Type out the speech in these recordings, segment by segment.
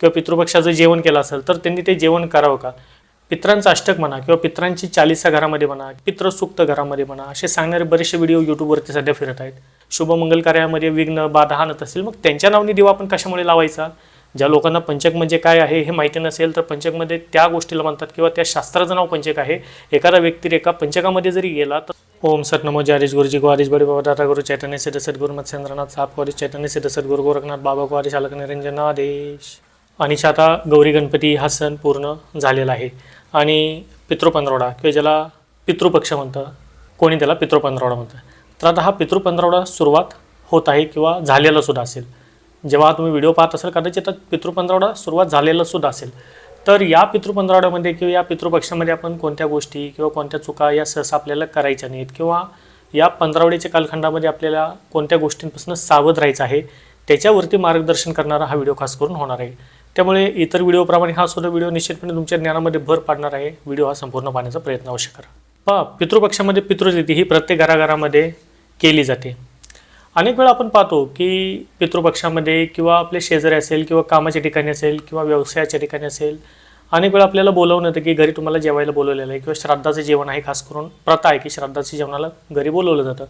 किंवा पितृपक्षाचं जेवण केलं असेल तर त्यांनी ते जेवण करावं का? पित्रांचं अष्टक म्हणा किंवा पित्रांची चालीसा घरामध्ये म्हणा पित्रसुक्त घरामध्ये म्हणा असे सांगणारे बरेचसे व्हिडिओ यूट्यूबवरती सध्या फिरत आहेत. शुभमंगल कार्यामध्ये विघ्न बाधा आणत असेल मग त्यांच्या नावाने दिवा आपण कशामुळे लावायचा? ज्या लोकांना पंचक म्हणजे काय आहे हे माहिती नसेल तर पंचकमध्ये त्या गोष्टीला म्हणतात किंवा त्या शास्त्राचं नाव पंचक आहे. एखादा व्यक्तिरेखा एका पंचकामध्ये जरी गेला तर ओम सत नमो जारीश गुरुजी ग्वारीश बडी बाबा दादा गुरु चैतन्य सिद्ध सद्गुरु मत्स्येंद्रनाथ साप ग्वारीश चैतन्य सिद्ध सद्गुरु गोरखनाथ बाबा ग्वारीश अलक निरंजन आदेश आणि आता गौरी गणपती हा सण पूर्ण झालेला आहे. आणि पितृपंधरवडा किंवा ज्याला पितृपक्ष म्हणतं कोणी त्याला पितृपंधरवडा म्हणतं. तर आता हा पितृपंधरवडा सुरुवात होत आहे किंवा झालेला सुद्धा असेल. जेव्हा तुम्ही व्हिडिओ पाहत असाल कदाचित पितृपंधरवडा सुरुवात झालेला सुद्धा असेल. तर या पितृपंधरवड्यामध्ये किंवा या पितृपक्षामध्ये आपण कोणत्या गोष्टी किंवा कोणत्या चुका या सहसा आपल्याला करायच्या नाहीत किंवा या पंधरावड्याच्या कालखंडामध्ये आपल्याला कोणत्या गोष्टींपासून सावध राहायचं आहे त्याच्यावरती मार्गदर्शन करणारा हा व्हिडिओ खास करून होणार आहे. त्यामुळे इतर व्हिडिओप्रमाणे हा सुद्धा व्हिडिओ निश्चितपणे तुमच्या ज्ञानामध्ये भर पाडणार आहे. व्हिडिओ हा संपूर्ण पाहण्याचा प्रयत्न अवश्य करा. पहा पितृपक्षामध्ये पितृतिथी ही प्रत्येक घराघरामध्ये केली जाते. अनेक वेळा आपण पाहतो की पितृपक्षामध्ये किंवा आपले शेजारी असेल किंवा कामाच्या ठिकाणी असेल किंवा व्यवसायाच्या ठिकाणी असेल अनेक वेळा आपल्याला बोलवणं येतं की घरी तुम्हाला जेवायला बोलवलेलं आहे किंवा श्राद्धाचं जेवण आहे खास करून प्रथा आहे की श्राद्धाच्या जेवणाला घरी बोलवलं जातं.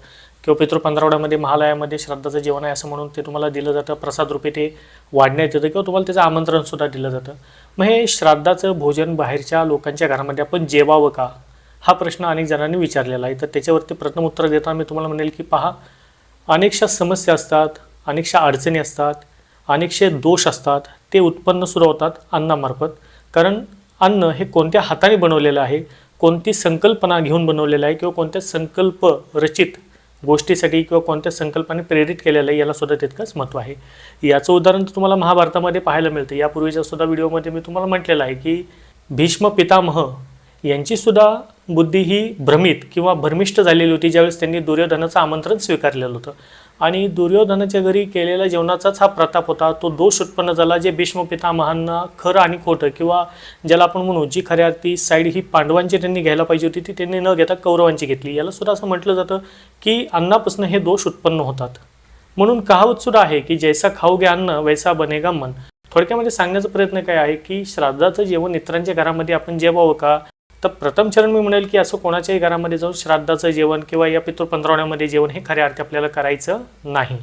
किंवा पितृ पंधरवड्यामध्ये महालयामध्ये श्राद्धाचं जेवण आहे असं म्हणून ते तुम्हाला दिलं जातं. प्रसाद रूपे ते वाढण्यात येतं किंवा तुम्हाला त्याचं आमंत्रणसुद्धा दिलं जातं. मग हे श्राद्धाचं भोजन बाहेरच्या लोकांच्या घरामध्ये आपण जेवावं का? हा प्रश्न अनेक जणांनी विचारलेला आहे. तर त्याच्यावरती प्रथम उत्तर देताना मी तुम्हाला म्हणेल की पहा अनेकशा समस्या असतात अनेकशा अडचणी असतात अनेकशे दोष असतात ते उत्पन्न सुरू होतात अन्नामार्फत. कारण अन्न हे कोणत्या हाताने बनवलेलं आहे कोणती संकल्पना घेऊन बनवलेलं आहे किंवा कोणत्या संकल्प रचित गोष्टीसाठी किंवा कोणत्या संकल्पाने प्रेरित केलेलं आहे याला सुद्धा तितकंच महत्त्व आहे. याचं उदाहरण तुम्हाला महाभारतामध्ये पाहायला मिळतं. यापूर्वीच्या सुद्धा व्हिडिओमध्ये मी तुम्हाला म्हटलेलं आहे की भीष्म पितामह यांची सुद्धा बुद्धी ही भ्रमित किंवा भ्रमिष्ट झालेली होती ज्यावेळेस त्यांनी दुर्योधनाचं आमंत्रण स्वीकारलेलं होतं. आणि दुर्योधनाच्या घरी केलेल्या जेवणाचाच हा प्रताप होता. तो दोष उत्पन्न झाला. जे भीष्म पितामहांना खरं आणि खोटं किंवा ज्याला आपण म्हणू जी खऱ्या ती साईड ही पांडवांची त्यांनी घ्यायला पाहिजे होती ती त्यांनी न घेता कौरवांची घेतली. याला सुद्धा असं म्हटलं जातं की अन्नापासून हे दोष उत्पन्न होतात. म्हणून कहावत सुद्धा आहे की जैसा खाऊ घ्या अन्न वैसा बनेगा मन. थोडक्यामध्ये सांगण्याचा प्रयत्न काय आहे की श्राद्धाचं जेवण इतरांच्या घरामध्ये आपण जेवावं का? तर प्रथम चरण मी म्हणेल की असं कोणाच्याही घरामध्ये जाऊन श्राद्धाचं जेवण किंवा या पितृ जेवण हे खऱ्या अर्थी आपल्याला करायचं नाही.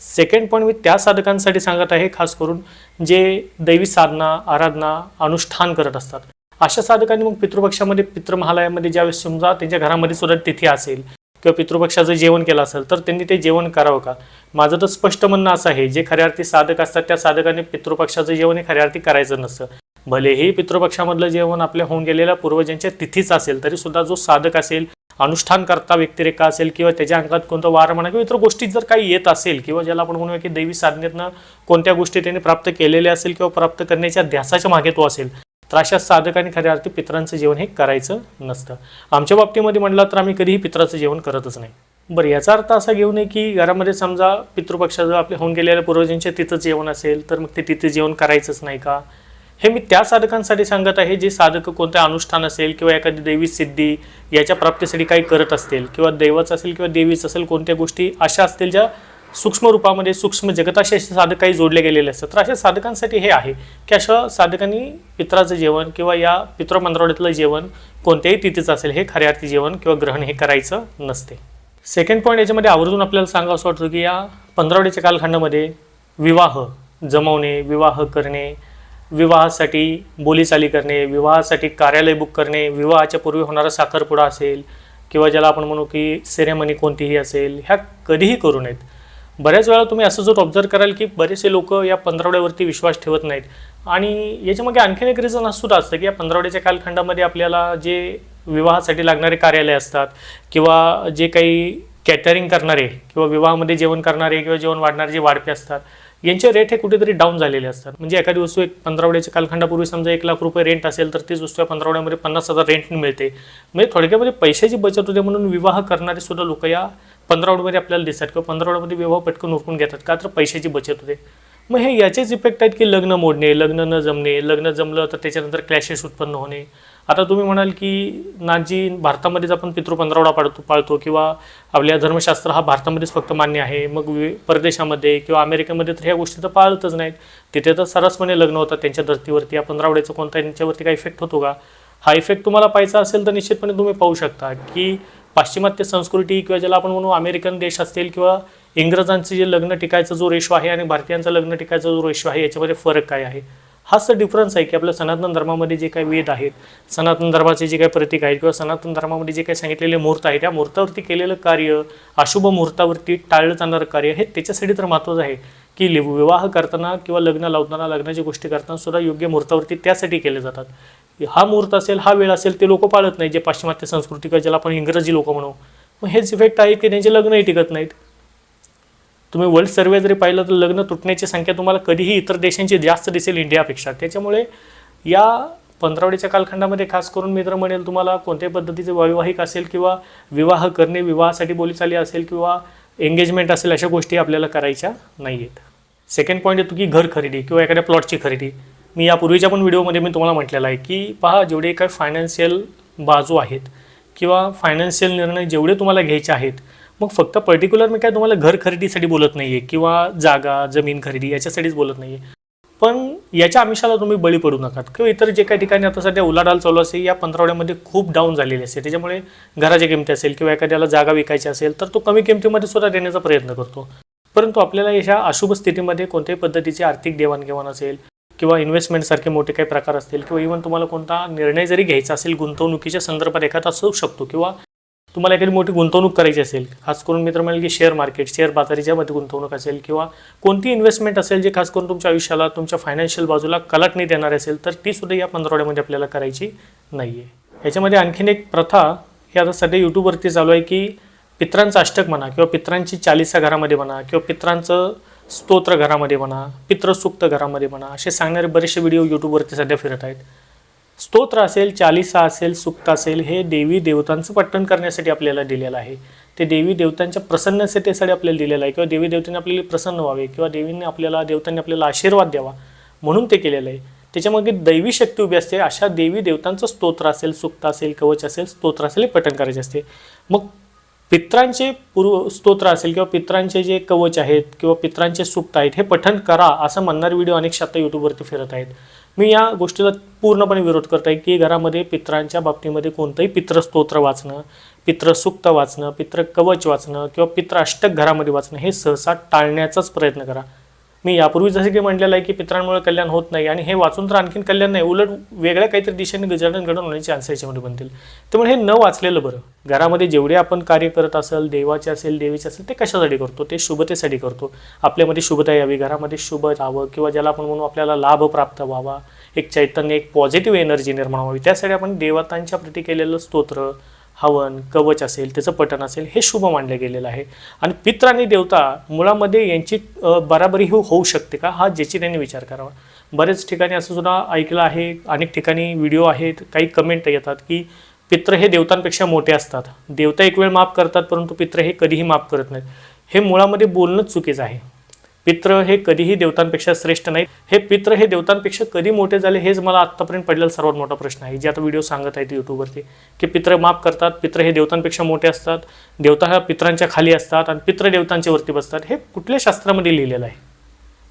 सेकंड पॉईंट मी त्या साधकांसाठी सांगत आहे खास करून जे दैवी साधना आराधना अनुष्ठान करत असतात. अशा साधकांनी मग पितृपक्षामध्ये पितृमहालयामध्ये ज्यावेळेस समजा त्यांच्या घरामध्ये सुद्धा तिथी असेल किंवा पितृपक्षाचं जेवण केलं असेल तर त्यांनी ते जेवण करावं का? माझं तर स्पष्ट म्हणणं असं आहे जे खऱ्या अर्थी साधक असतात त्या साधकाने पितृपक्षाचं जेवण हे खऱ्या अर्थी करायचं नसतं. भलेही पितृपक्षामधलं जेवण आपल्या होऊन गेलेल्या पूर्वजांच्या तिथीच असेल तरी सुद्धा जो साधक असेल अनुष्ठान करता व्यक्तिरेखा असेल किंवा त्याच्या अंगात कोणतं वार म्हणा किंवा इतर गोष्टी जर काही येत असेल किंवा ज्याला आपण म्हणूया की दैवी साधनेतनं कोणत्या गोष्टी त्याने प्राप्त केलेल्या असेल किंवा प्राप्त करण्याच्या ध्यासाच्या मागे तो असेल तर अशा साधकांनी खऱ्या अर्थी पित्रांचं जेवण हे करायचं नसतं. आमच्या बाबतीमध्ये म्हणलं तर आम्ही कधीही पित्राचं जेवण करतच नाही. बरं याचा अर्थ असा घेऊ नये की घरामध्ये समजा पितृपक्षाजवळ आपले होऊन गेलेल्या पूर्वजांच्या तिथं जेवण असेल तर मग ते तिथे जेवण करायचंच नाही का? हे मी त्या साधकांसाठी सांगत आहे जे साधक कोणतं अनुष्ठान असेल किंवा एखादी दैवी सिद्धी याच्या प्राप्तीसाठी काही करत असतील किंवा दैवाचं असेल किंवा देवीचं असेल कोणत्या गोष्टी अशा असतील ज्या सूक्ष्म रूपामध्ये सूक्ष्म जगताशी असे साधक काही जोडले गेलेले असतात. तर अशा साधकांसाठी हे आहे की अशा साधकांनी पित्राचं जेवण किंवा या पितृमंत्रावडीतलं जेवण कोणत्याही तिथीचं असेल हे खऱ्या अर्थी जेवण किंवा ग्रहण हे करायचं नसते. सेकंड पॉईंट याच्यामध्ये आवर्जून आपल्याला सांगावं असं वाटतं की या पंधरावडीच्या कालखंडामध्ये विवाह जमवणे विवाह करणे विवाहासाठी बोलीचाली करणे विवाहासाठी कार्यालय बुक करणे विवाहाच्या पूर्वी होणारा साखरपुडा असेल किंवा ज्याला आपण म्हणू की सेरेमनी कोणतीही असेल ह्या कधीही करू नयेत. बऱ्याच वेळा तुम्ही असं जर ऑब्झर्व कराल की बरेचसे लोक या पंधरावड्यावरती विश्वास ठेवत नाहीत. आणि याच्यामागे आणखीन एक रिझन सुद्धा असतं की या पंधरावड्याच्या कालखंडामध्ये आपल्याला जे विवाहासाठी लागणारे कार्यालय असतात किंवा जे काही कॅटरिंग करणारे किंवा विवाहामध्ये जेवण करणारे किंवा जेवण वाढणारे जे वाढपे असतात यांचे रेट हे कुठेतरी डाऊन झालेले असतात. म्हणजे एखादी वस्तू एक पंधरावड्याच्या कालखंडापूर्वी समजा एक लाख रुपये रेंट असेल तर तीच वस्तू या पंधरावड्यामध्ये पन्नास हजार रेंट मिळते. म्हणजे थोडक्यामध्ये पैशाची बचत होते म्हणून विवाह करणारे सुद्धा लोक या पंधरावड्यामध्ये आपल्याला दिसतात किंवा पंधरावड्यामध्ये विवाह पटकन उरकून घेतात. का तर पैशाची बचत होते. मग हे याचेच इफेक्ट आहेत की लग्न मोडणे लग्न न जमणे लग्न जमलं तर त्याच्यानंतर क्लॅशेस उत्पन्न होणे. आता तुम्ही म्हणाल की नाजी भारतामध्येच आपण पितृ पंधरावडा पाळतो पाळतो किंवा आपल्या धर्मशास्त्र हा भारतामध्येच फक्त मान्य आहे. मग वि- परदेशामध्ये किंवा अमेरिकेमध्ये तर ह्या गोष्टी तर पाळतच नाहीत. तिथे तर सरसपणे लग्न होतात त्यांच्या धर्तीवरती. या पंधरावड्याचा कोणता त्यांच्यावरती काही इफेक्ट होतो का? हा इफेक्ट तुम्हाला पाहायचा असेल तर निश्चितपणे तुम्ही पाहू शकता की पाश्चिमात्य संस्कृती किंवा ज्याला आपण म्हणू अमेरिकन देश असतील किंवा इंग्रजांचे जे लग्न टिकायचा जो रेशो आहे आणि भारतीयांचा लग्न टिकायचा जो रेशो आहे याच्यामध्ये फरक काय आहे? हाच तर डिफरन्स आहे की आपल्या सनातन धर्मामध्ये जे काही वेद आहेत सनातन धर्माचे जे काही प्रतीक आहेत किंवा सनातन धर्मामध्ये जे काही सांगितलेले मुहूर्त आहेत त्या मुहूर्तावरती केलेलं कार्य अशुभ मुहूर्तावरती टाळलं जाणारं कार्य हे त्याच्यासाठी तर महत्त्वाचं आहे की लि- विवाह करताना किंवा लग्न लावताना लग्नाची गोष्टी करताना सुद्धा योग्य मुहूर्तावरती त्यासाठी केले जातात. हा मुहूर्त असेल हा वेळ असेल ते लोक पाळत नाही जे पाश्चिमात्य संस्कृती किंवा ज्याला आपण इंग्रजी लोक म्हणू. मग हेच इफेक्ट आहे की त्यांचे लग्नही टिकत नाहीत. तुम्ही वर्ल्ड सर्वे जरी पाहिलं तर लग्न तुटण्याची संख्या तुम्हाला कधीही इतर देशांची जास्त दिसेल इंडियापेक्षा. त्याच्यामुळे या पंधरावडीच्या कालखंडामध्ये खास करून मित्र म्हणेल तुम्हाला कोणत्याही पद्धतीचे वैवाहिक असेल किंवा विवाह करणे विवाहासाठी बोलीचाली असेल किंवा एंगेजमेंट असेल अशा गोष्टी आपल्याला करायच्या नाही आहेत सेकंड पॉईंट येतो की घर खरेदी किंवा एखाद्या प्लॉटची खरेदी. मी यापूर्वीच्या पण व्हिडिओमध्ये मी तुम्हाला म्हटलेलं आहे की पहा जेवढे काही फायनान्शियल बाजू आहेत किंवा फायनान्शियल निर्णय जेवढे तुम्हाला घ्यायचे आहेत मग फक्त पर्टिक्युलर मी काय तुम्हाला घर खरेदीसाठी बोलत नाही आहे किंवा जागा जमीन खरेदी याच्यासाठीच बोलत नाही आहे पण याच्या आमिषाला तुम्ही बळी पडू नका किंवा इतर जे काही ठिकाणी आता सध्या उलाढाल चालू असेल या पंधरावड्यामध्ये खूप डाऊन झालेली असते त्याच्यामुळे घराच्या किमती असेल किंवा एखाद्याला जागा विकायची असेल तर तो कमी किमतीमध्ये सुद्धा देण्याचा प्रयत्न करतो. परंतु आपल्याला अशा अशुभ स्थितीमध्ये कोणत्याही पद्धतीची आर्थिक देवाणघेवाण असेल किंवा इन्व्हेस्टमेंटसारखे मोठे काही प्रकार असतील किंवा इव्हन तुम्हाला कोणता निर्णय जरी घ्यायचा असेल गुंतवणुकीच्या संदर्भात एखादा असू शकतो किंवा तुम्हाला एखादी मोठी गुंतवणूक करायची असेल खास करून मित्र म्हणाल की शेअर मार्केट शेअर बाजारीच्यामध्ये गुंतवणूक असेल किंवा कोणती इन्व्हेस्टमेंट असेल जे खास करून तुमच्या आयुष्याला तुमच्या फायनान्शियल बाजूला कलाटणी देणारी असेल तर ती सुद्धा या पंधरवड्यामध्ये आपल्याला करायची नाही आहे याच्यामध्ये आणखीन एक प्रथा ही आता सध्या यूट्यूबवरती चालू आहे की पित्रांचं अष्टक म्हणा किंवा पित्रांची चालिसा घरामध्ये म्हणा किंवा पित्रांचं स्तोत्र घरामध्ये म्हणा पित्रसुक्त घरामध्ये म्हणा असे सांगणारे बरेचसे व्हिडिओ यूट्यूबवरती सध्या फिरत आहेत. स्तोत्र असेल चालिसा असेल सुक्त असेल हे देवी देवतांचं पठण करण्यासाठी आपल्याला दिलेलं आहे. ते देवी देवतांच्या प्रसन्नतेसाठी आपल्याला दिलेलं आहे किंवा देवी देवतांनी आपल्याला प्रसन्न व्हावे किंवा देवींनी आपल्याला देवतांनी आपल्याला आशीर्वाद द्यावा म्हणून ते केलेलं आहे. त्याच्यामागे दैवी शक्ती उभी असते. अशा देवी देवतांचं स्तोत्र असेल सुक्त असेल कवच असेल स्तोत्र असेल हे पठण करायचे असते. मग पित्रांचे पूर्व स्तोत्र असेल किंवा पित्रांचे जे कवच आहेत किंवा पित्रांचे सुक्त आहेत हे पठण करा असं म्हणणारे व्हिडिओ अनेक आता यूट्यूबवरती फिरत आहेत. मी या गोष्टीला पूर्णपणे विरोध करत आहे की घरामध्ये पित्रांच्या बाबतीमध्ये कोणतंही पित्रस्तोत्र वाचणं पित्रसुक्त वाचणं पित्र कवच वाचणं किंवा पित्र अष्टक घरामध्ये वाचणं हे सहसा टाळण्याचाच प्रयत्न करा. मी यापूर्वी जसे की म्हटलेलं आहे की पित्रांमुळे कल्याण होत नाही आणि हे वाचून तर आणखीन कल्याण नाही उलट वेगळ्या काहीतरी दिशेने गजानन घडून होण्याचे चान्स याच्यामध्ये बनतील. त्यामुळे हे न वाचलेलं बरं. घरामध्ये जेवढे आपण कार्य करत असेल देवाचे असेल देवीचे असेल ते कशासाठी करतो? ते शुभतेसाठी करतो. आपल्यामध्ये शुभता यावी. घरामध्ये शुभ राहावं किंवा ज्याला आपण म्हणू आपल्याला लाभ प्राप्त व्हावा एक चैतन्य एक पॉझिटिव्ह एनर्जी निर्माण व्हावी. त्यासाठी आपण देवतांच्या प्रती केलेलं स्तोत्र हवन कवच असेल त्याचं पठण असेल हे शुभ मानलं गेलेलं आहे. आणि पित्र आणि देवता मुळामध्ये यांची बराबरी ही होऊ शकते का? हा ज्याची विचार करावा. बरेच ठिकाणी असं सुद्धा ऐकलं आहे अनेक ठिकाणी व्हिडिओ आहेत काही कमेंट येतात की पित्र हे देवतांपेक्षा मोठे असतात. देवता एक वेळ माफ करतात परंतु पित्र हे कधीही माफ करत नाहीत. हे मुळामध्ये बोलणंच चुकीचं आहे. पित्र हे कधीही देवतांपेक्षा श्रेष्ठ नाहीत हे पित्र हे देवतांपेक्षा कधी मोठे झाले हेच मला आत्तापर्यंत पडलेला सर्वात मोठा प्रश्न आहे. जे आता व्हिडिओ सांगत आहेत यूट्यूबवरती की पित्र माफ करतात पित्र हे देवतांपेक्षा मोठे असतात देवता ह्या पित्रांच्या खाली असतात आणि पित्र देवतांच्या वरती बसतात हे कुठल्या शास्त्रामध्ये लिहिलेलं आहे?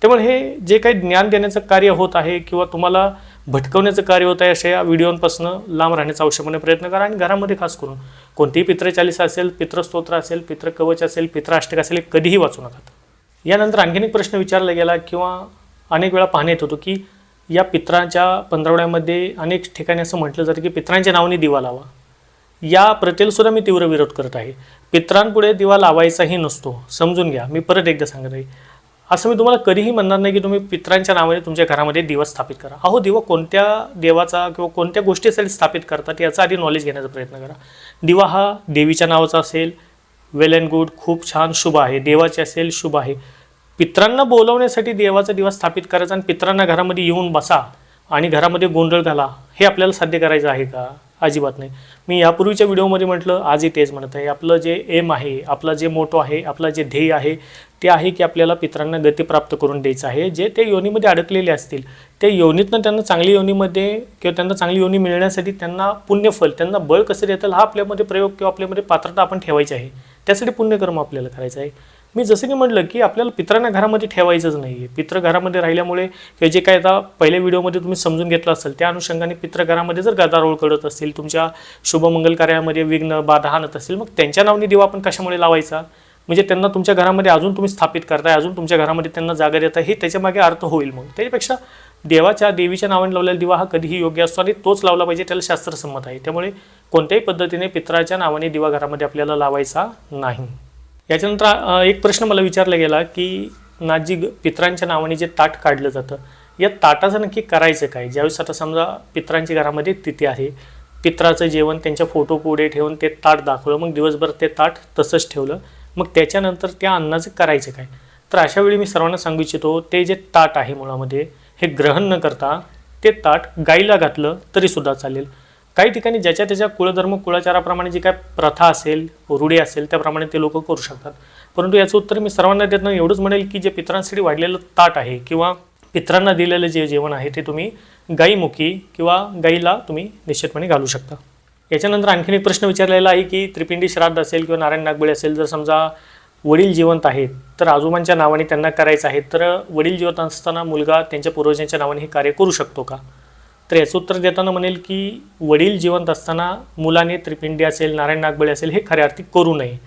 त्यामुळे हे जे काही ज्ञान देण्याचं कार्य होत आहे किंवा तुम्हाला भटकवण्याचं कार्य होत आहे अशा या व्हिडिओंपासून लांब राहण्याचा आवश्यकपणे प्रयत्न करा आणि घरामध्ये खास करून कोणतीही पित्रचालिसा असेल पित्रस्तोत्र असेल पित्रकवच असेल पित्राष्टक असेल हे कधीही वाचू नका. यानंतर आणखीन एक प्रश्न विचारला गेला किंवा अनेक वेळा पाहण्यात येत होतो की या पित्रांच्या पंधरवड्यामध्ये अनेक ठिकाणी असं म्हटलं जातं की पित्रांच्या नावाने दिवा लावा. या प्रथेलासुद्धा मी तीव्र विरोध करत आहे. पित्रांपुढे दिवा लावायचाही नसतो. समजून घ्या. मी परत एकदा सांगत आहे. असं मी तुम्हाला कधीही म्हणणार नाही की तुम्ही पित्रांच्या नावाने तुमच्या घरामध्ये दिवा स्थापित करा. अहो दिवा कोणत्या देवाचा किंवा कोणत्या गोष्टीसाठी स्थापित करतात याचा आधी नॉलेज घेण्याचा प्रयत्न करा. दिवा हा देवीच्या नावाचा असेल वेल अँड गुड खूप छान शुभ आहे देवाचे असेल शुभ आहे. पित्रांना बोलवण्यासाठी देवाचा दिवस स्थापित करायचा आणि पित्रांना घरामध्ये येऊन बसा आणि घरामध्ये गोंधळ घाला हे आपल्याला साध्य करायचं आहे का? अजिबात नाही. मी यापूर्वीच्या व्हिडिओमध्ये म्हटलं आजही तेच म्हणत आहे. आपलं जे एम आहे आपलं जे मोटो आहे आपलं जे ध्येय आहे ते आहे की आपल्याला पित्रांना गती प्राप्त करून द्यायचं आहे. जे ते योनीमध्ये अडकलेले असतील ते योनीतनं त्यांना चांगली योनीमध्ये किंवा त्यांना चांगली योनी मिळण्यासाठी त्यांना पुण्यफल त्यांना बळ कसं देतं हा आपल्यामध्ये प्रयोग किंवा आपल्यामध्ये पात्रता आपण ठेवायची आहे. त्यासाठी पुण्यकर्म आपल्याला करायचं आहे. मी जसं की म्हटलं की आपल्याला पित्रांना घरामध्ये ठेवायचंच नाही आहे पित्र घरामध्ये राहिल्यामुळे हे जे काय आता पहिल्या व्हिडिओमध्ये तुम्ही समजून घेतलं असेल त्या अनुषंगाने पित्र घरामध्ये जर गदारोळ करत असतील तुमच्या शुभमंगल कार्यामध्ये विघ्न बाधा आणत असतील मग त्यांच्या नावाने दिवा आपण कशामुळे लावायचा? म्हणजे त्यांना तुमच्या घरामध्ये अजून तुम्ही स्थापित करताय अजून तुमच्या घरामध्ये त्यांना जागा देता हे त्याच्यामागे अर्थ होईल मग. त्याच्यापेक्षा देवाच्या देवीच्या नावाने लावलेला दिवा हा कधीही योग्य असतो आणि तोच लावला पाहिजे त्याला शास्त्रसंमत आहे. त्यामुळे कोणत्याही पद्धतीने पित्राच्या नावाने दिवा घरामध्ये आपल्याला लावायचा नाही. याच्यानंतर एक प्रश्न मला विचारला गेला की नाजी पित्रांच्या नावाने जे ताट काढलं जातं या ताटाचं नक्की करायचं काय? ज्यावेळेस आता समजा पित्रांच्या घरामध्ये तिथी आहे पित्राचं जेवण त्यांच्या फोटो पुढे ठेवून ते ताट दाखवलं मग दिवसभर ते ताट तसंच ठेवलं मग त्याच्यानंतर त्या अन्नाचं करायचं काय? तर अशा वेळी मी सर्वांना सांगू इच्छितो ते जे ताट आहे मुळामध्ये हे ग्रहण न करता ते ताट गाईला घातलं तरीसुद्धा चालेल. काही ठिकाणी ज्याच्या त्याच्या कुळधर्म कुळाचाराप्रमाणे जी काय प्रथा असेल रूढी असेल त्याप्रमाणे ते लोक करू शकतात. परंतु याचं उत्तर मी सर्वांना देत नाही एवढंच म्हणेल की जे पित्रांसाठी वाढलेलं ताट आहे किंवा पित्रांना दिलेलं जे जेवण आहे ते तुम्ही गाईमुखी किंवा गाईला तुम्ही निश्चितपणे घालू शकता. याच्यानंतर आणखीन एक प्रश्न विचारलेला आहे की त्रिपिंडी श्राद्ध असेल किंवा नारायण नागबळी असेल जर समजा वडील जिवंत आहेत तर आजोबांच्या नावाने त्यांना करायचं आहे तर वडील जिवंत असताना मुलगा त्यांच्या पूर्वजांच्या नावाने हे कार्य करू शकतो का? तर याचं उत्तर देताना म्हणेल की वडील जिवंत असताना मुलाने त्रिपिंडी असेल नारायण नागबळे असेल हे खऱ्या अर्थी करू नये.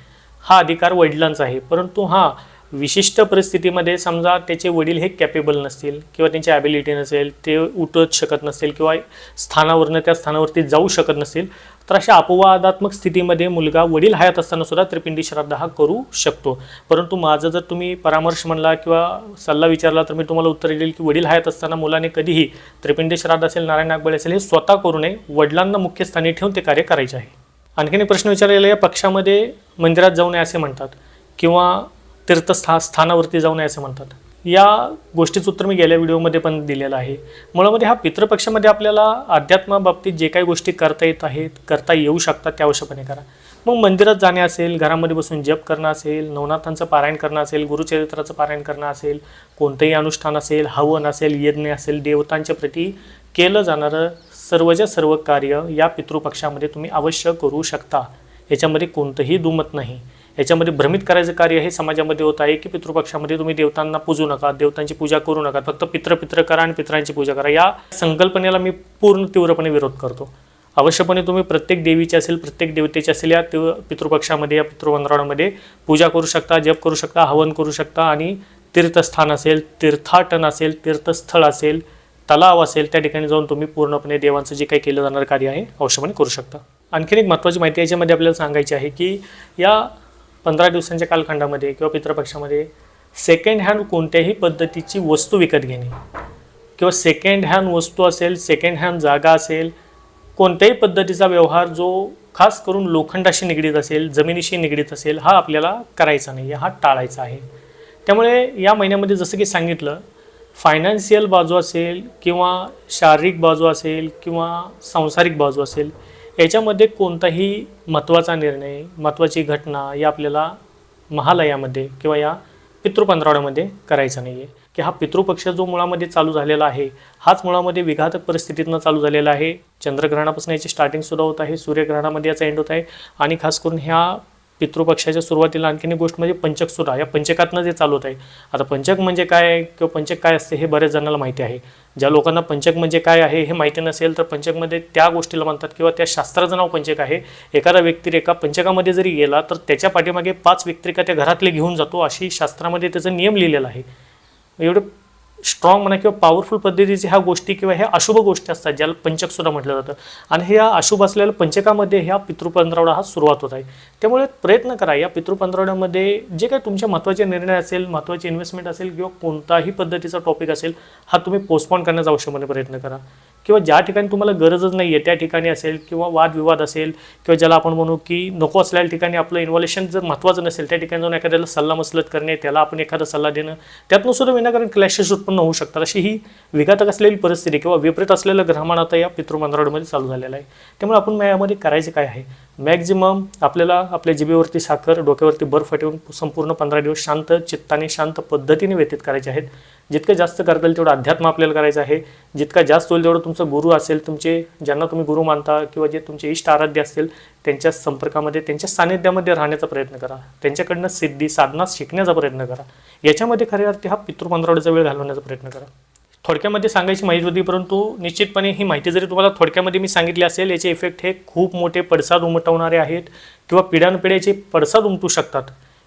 हा अधिकार वडिलांचा आहे. परंतु हा विशिष्ट परिस्थितीमध्ये समजा त्याचे वडील हे कॅपेबल नसतील किंवा त्यांची ॲबिलिटी नसेल ते उठत शकत नसतील किंवा स्थानावरनं त्या स्थानावरती जाऊ शकत नसतील तर अशा अपवादात्मक स्थितीमध्ये मुलगा वडील हयात असताना सुद्धा त्रिपिंडी श्राद्ध हा करू शकतो. परंतु माझं जर तुम्ही परामर्श म्हणला किंवा सल्ला विचारला तर मी तुम्हाला उत्तर देईल की वडील हयात असताना मुलाने कधीही त्रिपिंडी श्राद्ध असेल नारायण नागबळे असेल हे स्वतः करू नये. वडिलांना मुख्य स्थानी ठेवून ते कार्य करायचे आहे. आणखीन एक प्रश्न विचारलेला या पक्षामध्ये मंदिरात जाऊ नये असे म्हणतात किंवा तीर्थस्था स्थानावरती जाऊ नये असे म्हणतात. या गोष्टीचं उत्तर मी गेल्या व्हिडिओमध्ये पण दिलेलं आहे. मुळामध्ये हा पितृपक्षामध्ये आपल्याला अध्यात्माबाबतीत जे काही गोष्टी करता येत आहेत करता येऊ शकतात त्या अवश्यपणे करा. मग मंदिरात जाणे असेल घरामध्ये बसून जप करणं असेल नवनाथांचं पारायण करणं असेल गुरुचरित्राचं पारायण करणं असेल कोणतंही अनुष्ठान असेल हवन असेल यज्ञ असेल देवतांच्या प्रती केलं जाणारं सर्वच्या सर्व कार्य या पितृपक्षामध्ये तुम्ही अवश्य करू शकता. याच्यामध्ये कोणतंही दुमत नाही. याच्यामध्ये भ्रमित करायचं कार्य हे समाजामध्ये होत आहे की पितृपक्षामध्ये तुम्ही देवतांना पूजू नका देवतांची पूजा करू नका फक्त पित्र पित्र करा आणि पित्रांची पूजा करा. या संकल्पनेला मी पूर्ण तीव्रपणे विरोध करतो. अवश्यपणे तुम्ही प्रत्येक देवीची असेल प्रत्येक देवतेची असेल या तीव्र पितृपक्षामध्ये या पितृवंदरामध्ये पूजा करू शकता जप करू शकता हवन करू शकता आणि तीर्थस्थान असेल तीर्थाटन असेल तीर्थस्थळ असेल तलाव असेल त्या ठिकाणी जाऊन तुम्ही पूर्णपणे देवांचं जे काही केलं जाणारं कार्य आहे अवश्यपणे करू शकता. आणखीन एक महत्त्वाची माहिती याच्यामध्ये आपल्याला सांगायची आहे की या पंधरा दिवसांच्या कालखंडामध्ये किंवा पितृपक्षामध्ये सेकंड हँड कोणत्याही पद्धतीची वस्तू विकत घेणे. किंवा सेकंड हँड वस्तू असेल सेकंड हँड जागा असेल कोणत्याही पद्धतीचा व्यवहार जो खास करून लोखंडाशी निगडीत असेल जमिनीशी निगडीत असेल हा आपल्याला करायचा नाही हा टाळायचा आहे. त्यामुळे या महिन्यामध्ये जसं की सांगितलं फायनान्शियल बाजू असेल किंवा शारीरिक बाजू असेल किंवा सांसारिक बाजू असेल याच्यामध्ये कोणताही महत्त्वाचा निर्णय महत्त्वाची घटना या आपल्याला महालयामध्ये किंवा या पितृपंधरावड्यामध्ये करायचा नाही आहे की हा पितृपक्ष जो मुळामध्ये चालू झालेला आहे हाच मुळामध्ये विघातक परिस्थितीतनं चालू झालेला आहे. चंद्रग्रहणापासून याची स्टार्टिंग सुद्धा होत आहे सूर्यग्रहणामध्ये याचा एंड होत आहे आणि खास करून ह्या पितृपक्षाच्या सुरुवातीला आणखीन एक गोष्ट म्हणजे पंचक सुद्धा या पंचकातनं जे चालू होत आहे आता पंचक म्हणजे काय आहे किंवा पंचक काय असते हे बऱ्याच जणांना माहिती आहे. ज्या लोकांना पंचक म्हणजे काय आहे हे माहिती नसेल तर पंचकमध्ये त्या गोष्टीला म्हणतात किंवा त्या शास्त्राचं नाव पंचक आहे. एखादा व्यक्तिरेखा पंचकामध्ये जरी गेला तर त्याच्या पाठीमागे पाच व्यक्तिरेखा त्या घरातले घेऊन जातो अशी शास्त्रामध्ये त्याचा नियम लिहिलेला आहे. एवढं स्ट्रॉंग म्हणा किंवा पॉवरफुल पद्धतीचे ह्या गोष्टी किंवा ह्या अशुभ गोष्टी असतात ज्याला पंचक सुद्धा म्हटलं जातं. आणि ह्या अशुभ असलेल्या पंचकामध्ये ह्या पितृपंधरावडा हा सुरुवात होत आहे. त्यामुळे प्रयत्न करा या पितृपंधरावड्यामध्ये जे काही तुमच्या महत्त्वाचे निर्णय असेल महत्त्वाचे इन्व्हेस्टमेंट असेल किंवा कोणताही पद्धतीचा टॉपिक असेल हा तुम्ही पोस्टपॉन करण्याचा आवश्यकपणे प्रयत्न करा. किंवा ज्या ठिकाणी तुम्हाला गरजच नाही आहे त्या ठिकाणी असेल किंवा वादविवाद असेल किंवा ज्याला आपण म्हणू की नको असलेल्या ठिकाणी आपलं इन्व्हॉल्युशन जर महत्त्वाचं नसेल त्या ठिकाणी जाऊन एखाद्याला सल्ला मसलत करणे त्याला आपण एखादा सल्ला देणं त्यातनं सुद्धा विनाकारण क्लॅशेस उत्पन्न होऊ शकतात. अशी ही विघातक असलेली परिस्थिती किंवा विपरीत असलेलं ग्रहमान आता या पितृमंत्रावळीमध्ये चालू झालेलं आहे. त्यामुळे आपण यामध्ये करायचं काय आहे? मॅक्झिमम आपल्याला आपल्या जिभेवरती साखर डोक्यावरती बर्फ ठेवून संपूर्ण पंधरा दिवस शांत चित्ताने शांत पद्धतीने व्यतीत करायचे आहेत. जितकं जास्त करता येईल तेवढं अध्यात्म आपल्याला करायचं आहे. जितका जास्त होईल तेवढं तुमचं गुरु असेल तुमचे ज्यांना तुम्ही गुरु मानता किंवा जे तुमचे इष्ट आराध्य असतील त्यांच्या संपर्कामध्ये त्यांच्या सानिध्यामध्ये राहण्याचा प्रयत्न करा. त्यांच्याकडनं सिद्धी साधना शिकण्याचा प्रयत्न करा. याच्यामध्ये खऱ्या अर्थी हा पितृपंधरवड्याचा वेळ घालवण्याचा प्रयत्न करा. थोडक्यामध्ये सांगायची माहिती होती परंतु निश्चितपणे ही माहिती जरी तुम्हाला थोडक्यामध्ये मी सांगितली असेल याचे इफेक्ट हे खूप मोठे पडसाद उमटवणारे आहेत किंवा पिढ्यानपिढ्याचे पडसाद उमटू शकतात.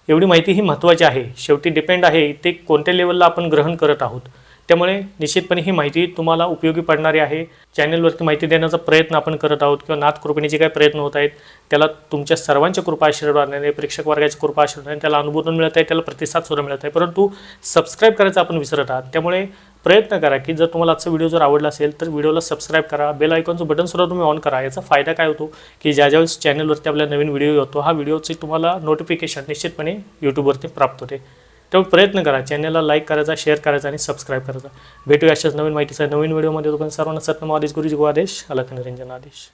एवढी माहिती ही महत्त्वाची आहे. शेवटी डिपेंड आहे ते कोणत्या लेवलला आपण ग्रहण करत आहोत. त्यामुळे निश्चितपणे ही माहिती तुम्हाला उपयोगी पडणारी आहे. चॅनलवरती माहिती देण्याचा प्रयत्न आपण करत आहोत किंवा नाथ कृपेने जे काही प्रयत्न होत आहेत त्याला तुमच्या सर्वांच्या कृपा आशीर्वादाने प्रेक्षक वर्गाच्या कृपा आशीर्वादाने त्याला अनुमोदन मिळत आहे त्याला प्रतिसाद सुद्धा मिळत आहे. परंतु सबस्क्राईब करायचं आपण विसरत आहात. त्यामुळे प्रयत्न करा की जर तुम्हाला आजचा व्हिडिओ जर आवडला असेल तर व्हिडिओला सबस्क्राईब करा. बेल आयकॉनचं बटन सुद्धा तुम्ही ऑन करा. याचा फायदा काय होतो की ज्या ज्यावेळेस चॅनलवरती आपला नवीन व्हिडिओ येतो हा व्हिडिओची तुम्हाला नोटिफिकेशन निश्चितपणे यूट्यूबवरती प्राप्त होते. त्यामुळे प्रयत्न करा. चॅनलला लाईक करायचा शेअर करायचा आणि सबस्क्राईब करायचा. भेटूया अशाच नवीन माहितीचा नवीन व्हिडिओमध्ये तुम्हाला सर्वांना सत्यम आदेश गुरुजी गो आदेश अलख आदेश.